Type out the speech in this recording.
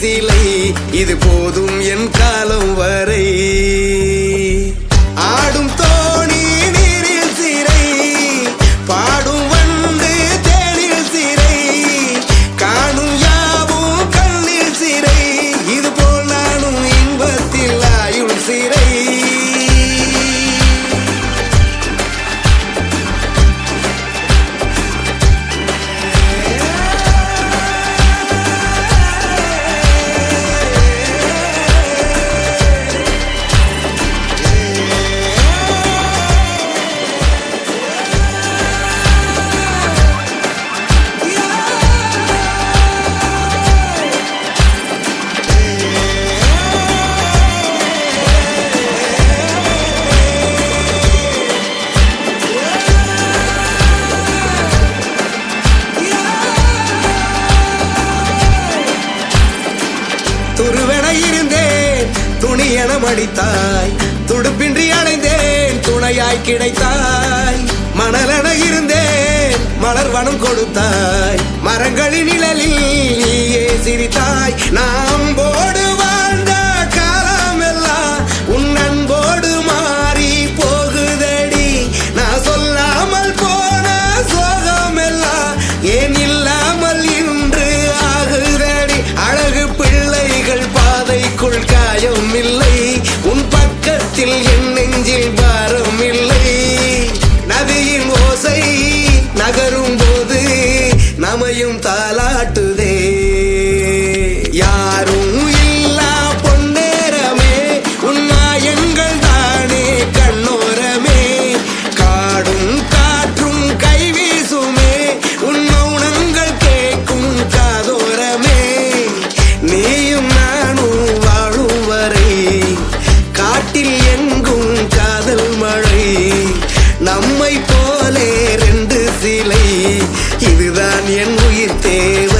சிலை இது போதும் துணி என மடித்தாய் துடுப்பின்றி அடைந்தேன் துணையாய் கிடைத்தாய். மணலென இருந்தேன் மலர் வனம் கொடுத்தாய். மரங்களின் நிழலில் நீயே சிரித்தாய். நாம் போடு அமையும் தாய் உயிர் தேவை.